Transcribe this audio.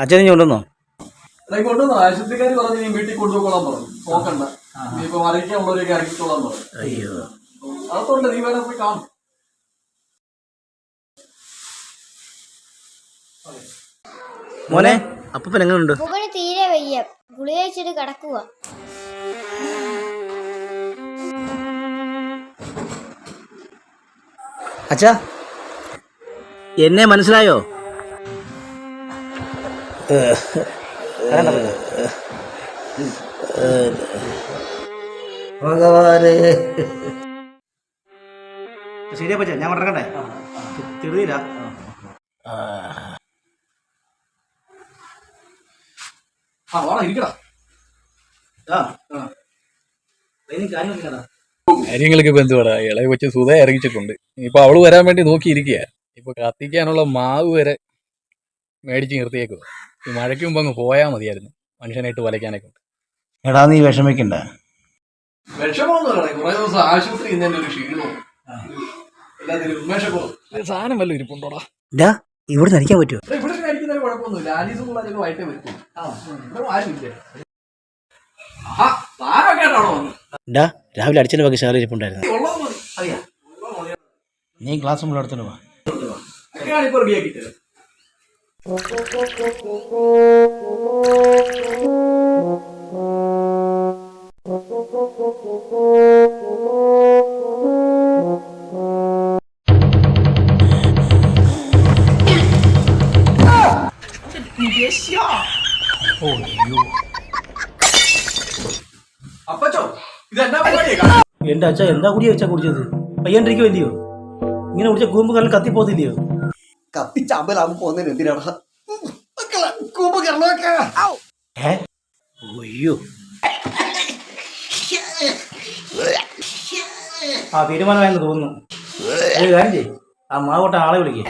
അച്ഛനെ കൊണ്ടുവന്നോ? കൊണ്ടുവന്നോ കൊണ്ടുവന്നു? ആശുപത്രിക്കാർ പറഞ്ഞു നീ വീട്ടിൽ കൊണ്ടുപോയിക്കോളാൻ പറഞ്ഞു. നോക്കണ്ട. നീ ഇപ്പൊ അറിയിക്കാനുള്ളവരൊക്കെ ഇറക്കിക്കോളാൻ പറഞ്ഞു. അയ്യോ. അതൊണ്ട് നീ വേറെ പോയി കാണും. മോനെ അപ്പൊ എങ്ങനെയുണ്ട് തീരെ വയ്യ. ഗുളിക വെച്ചിട്ട് കിടക്കുക അച്ഛാ. എന്നെ മനസ്സിലായോ? ഭഗവാനെ. ശരിയാ പച്ച ഞാൻ മറക്കണ്ടേ? തിരുതിരാ ആ. വാടാ ഇരിക്കടാ. കാര്യമൊന്നുമില്ലടാ കാര്യങ്ങളൊക്കെ ഇപ്പൊ എന്തുവാടാ? ഇളയ കൊച്ചു സുധ ഇറങ്ങിച്ചിട്ടുണ്ട് ഇപ്പൊ അവൾ വരാൻ വേണ്ടി നോക്കിയിരിക്കുക ഇപ്പൊ കത്തിക്കാനുള്ള മാവ് വരെ മേടിച്ച് നിർത്തിയേക്കുക ഈ മഴയ്ക്ക് മുമ്പ് അങ്ങ് പോയാൽ മതിയായിരുന്നു. മനുഷ്യനായിട്ട് വലയ്ക്കാനൊക്കെ. ഉണ്ട് എടാ നീ വിഷമിക്കണ്ട. സാധനം ഇരിപ്പുണ്ടോടാ? ഇവിടെ നരിക്കാൻ പറ്റുമോ ഇവിടെ രാവിലെ അടിച്ചതിന്റെ ബാക്കി ശാല ഇരിപ്പുണ്ടായിരുന്നു. നീ ക്ലാസ് മുഴുവൻ എടുത്തോണ്ട് വാ. ഒക്കെയാണ് ഇപ്പൊ എന്റെ അച്ഛ എന്താ കുടി വെച്ചാ കുടിച്ചത്? പയ്യണ്ടിരിക്കുമല്ലയോ ഇങ്ങനെ കുടിച്ച കൂമ്പ് കത്തിപ്പോത്തില്ലയോ കത്തിച്ച കത്തിച്ചാമ്പലാകും പോകുന്നതിന് എന്തിനാണ് മക്കളെ കൂമ്പ് കിടന്നൊക്കെ ഏ? അയ്യോ. ആ തീരുമാനമായെന്ന് തോന്നുന്നു. ഒരു കാര്യം ചെയ്യ്. ആ മാവോട്ട ആളെ വിളിക്കേ.